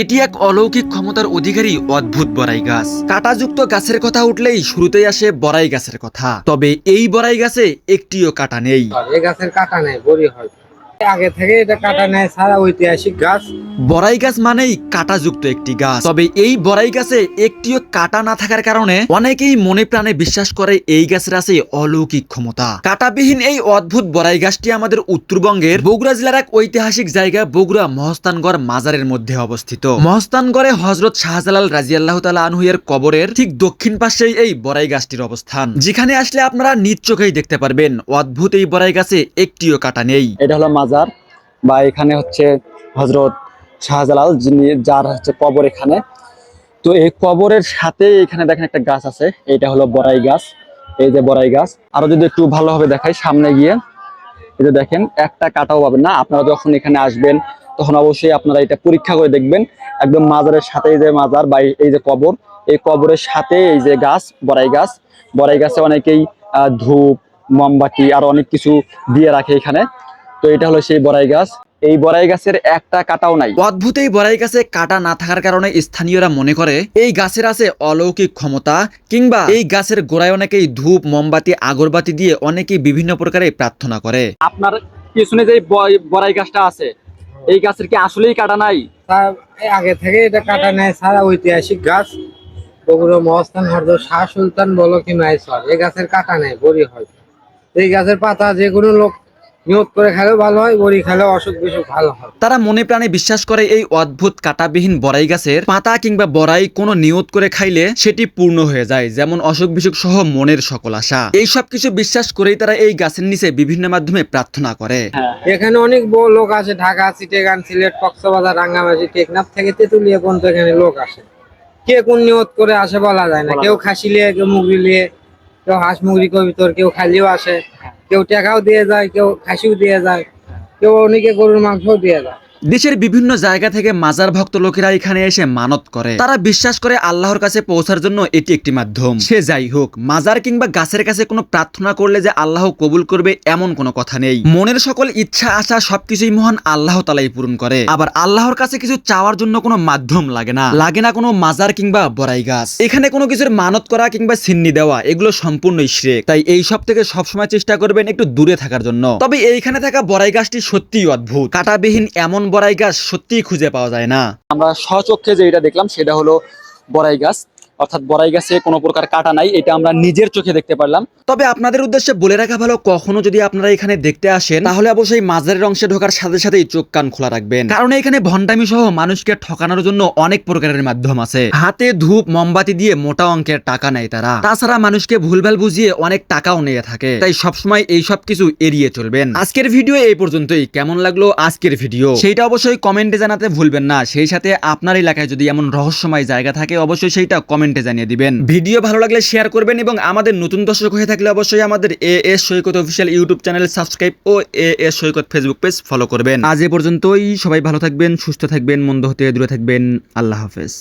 এটি এক অলৌকিক ক্ষমতার অধিকারী অদ্ভুত বড়াই গাছ। কাঁটাযুক্ত গাছের কথা উঠলেই শুরুতেই আসে বড়াই গাছের কথা। তবে এই বড়াই গাছে একটিও কাটা নেই। গাছের কাটা নেই, বড়ি হয়। আগে থেকে এটা কাটা নেয় সারা ঐতিহাসিক গাছ। বড়াই গাছ মানেই কাঁটাযুক্ত একটি গাছ। তবে এই বড়াই গাছে একটিও কাটা না থাকার কারণে অনেকেই মনে প্রাণে বিশ্বাস করে এই গাছের আছে অলৌকিক ক্ষমতা। কাটাবিহীন এই অদ্ভুত বড়াই গাছটি আমাদের উত্তরবঙ্গের বগুড়া জেলার এক ঐতিহাসিক জায়গা বগুড়া মহস্তানগড় মাজারের মধ্যে অবস্থিত। মহস্তানগড়ে হজরত শাহজালাল রাজিয়াল্লাহ তালা আনহুয়ের কবরের ঠিক দক্ষিণ পাশেই এই বড়াই গাছটির অবস্থান। যেখানে আসলে আপনারা নিজ চোখেই দেখতে পারবেন অদ্ভুত এই বড়াই গাছে একটিও কাটা নেই। এটা হলো মাজার বা এখানে হচ্ছে হজরত শাহজালাল যিনি, যার হচ্ছে কবর এখানে। তো এই কবরের সাথে এখানে দেখেন একটা গাছ আছে, এইটা হলো বড়াই গাছ। এই যে বড়াই গাছ, আরও যদি একটু ভালোভাবে দেখাই সামনে গিয়ে। এই যে দেখেন, একটা কাটাও পাবেন না, আপনারা যখন এখানে আসবেন, তখন অবশ্যই আপনারা এটা পরীক্ষা করে দেখবেন। একদম মাজারের সাথে এই যে মাজার বা এই- যে কবর, এই কবরের সাথে এই যে গাছ, বড়াই গাছ। বড়াই গাছে অনেকেই ধূপ, মোমবাতি, আর অনেক কিছু দিয়ে রাখে এখানে। তো এটা হলো সেই বড়াই গাছ। এই বড়াই গাছের একটা কাটাও নাই। অদ্ভুত এই বড়াই গাছে কাটা না থাকার কারণে স্থানীয়রা মনে করে এই গাছের আছে অলৌকিক ক্ষমতা কিংবা এই গাছের গোড়ায় অনেকেই ধূপ মোমবাতি আগরবাতি দিয়ে অনেকেই বিভিন্ন প্রকারে প্রার্থনা করে। আপনার পিছনে যে বড়াই গাছটা আছে এই গাছের কি আসলেই কাটা নাই? আগে থেকে এটা কাটা নাই সারা ঐতিহাসিক গাছ। বগুড়া মহস্থান হরদ শাহ সুলতান বলো কি মাইসর এই গাছের কাটা নেই বড়ি হয়। এই গাছের পাতা যে কোনো লোক নিয়ত করে খেলেও ভালো হয় বড়ি খেলেও অসুখ বিসুখ ভালো হয়। তারা মনে প্রাণে বিশ্বাস করে এই অদ্ভুত কাটাবিহীন বড়াই গাছের পাতা কিংবা বড়াই কোনো নিয়ত করে খাইলে সেটি পূর্ণ হয়ে যায় যেমন অসুখ বিসুখ সহ মনের সকল আশা। এই সব কিছু বিশ্বাস করেই তারা এই গাছের নিচে বিভিন্ন মাধ্যমে প্রার্থনা করে। এখানে অনেক বড় লোক আছে ঢাকা চিটেগান সিলেট কক্সবাজার রাঙ্গামাটি টেকনাফ থেকে তেতুলিয়া পর্যন্ত এখানে লোক আসে। কে কোন নিয়ত করে আসে বলা যায় না। কেউ খাসি লিয়ে কেউ মুগরি লিয়ে কেউ হাঁস মুগরি কবিতর কেউ খালিও আসে। কেউ টাকাও দিয়ে যায় কেউ খাসিও দিয়ে যায় কেউ অনেকে গরুর মাংসও দিয়ে যায়। দেশের বিভিন্ন জায়গা থেকে মাজার ভক্ত লোকেরা এখানে এসে মানত করে। তারা বিশ্বাস করে আল্লাহর কাছে পৌঁছার জন্য এটি একটি মাধ্যম। সে যাই হোক, মাজার কিংবা গাছের কাছে কোনো প্রার্থনা করলে যে আল্লাহ কবুল করবে এমন কোনো কথা নেই। মনের সকল ইচ্ছা, আশা সবকিছুই মহান আল্লাহ তালাই পূরণ করে। আবার আল্লাহর কাছে কিছু চাওয়ার জন্য কোনো মাধ্যম লাগে না। লাগে না কোনো মাজার কিংবা বড়াই গাছ। এখানে কোনো কিছুর মানত করা কিংবা ছিন্নি দেওয়া, এগুলো সম্পূর্ণই শ্রেক তাই এই সব থেকে সবসময় চেষ্টা করবেন একটু দূরে থাকার জন্য। তবে এইখানে থাকা বড়াই গাছটি সত্যিই অদ্ভুত। কাটাবিহীন এমন বড়াই গাছ সত্যিই খুঁজে পাওয়া যায় না। আমরা সচক্ষে যেটা দেখলাম, সেটা হলো বড়াই গাছ। অর্থাৎ বড়াই গাছে কোনো প্রকার কাটা নাই, এটা আমরা নিজের চোখে দেখতে পারলাম। তবে আপনাদের উদ্দেশ্যে বলে রাখা ভালো, কখনো যদি আপনারা এখানে দেখতে আসেন, তাহলে অবশ্যই মাজারের অংশে ঢোকার সাথে সাথেই চোখ কান খোলা রাখবেন। কারণ এখানে ভণ্ডামি সহ মানুষকে ঠকানোর জন্য অনেক প্রকারের মাধ্যম আছে। হাতে ধূপ, মোমবাতি দিয়ে মোটা অঙ্কের টাকা নেয় তারা। তাছাড়া মানুষকে ভুলভাল বুঝিয়ে অনেক টাকাও নিয়ে থাকে। তাই সবসময় এই সব কিছু এড়িয়ে চলবেন। আজকের ভিডিও এই পর্যন্তই। কেমন লাগল আজকের ভিডিও? সেইটা অবশ্যই কমেন্টে জানাতে ভুলবেন না। সেই সাথে আপনার এলাকায় যদি এমন রহস্যময় জায়গা থাকে, অবশ্যই সেইটা কমেন্টে জানিয়ে দিবেন। ভিডিও ভালো লাগলে শেয়ার করবেন এবং আমাদের নতুন দর্শক হয়ে থাকলে অবশ্যই আমাদের A S Saikat official YouTube channel subscribe O A S Saikat Facebook page follow করবেন। আজ এ পর্যন্তই, সবাই ভালো থাকবেন, সুস্থ থাকবেন, মন্দ হতে দূরে থাকবেন। আল্লাহ হাফেজ।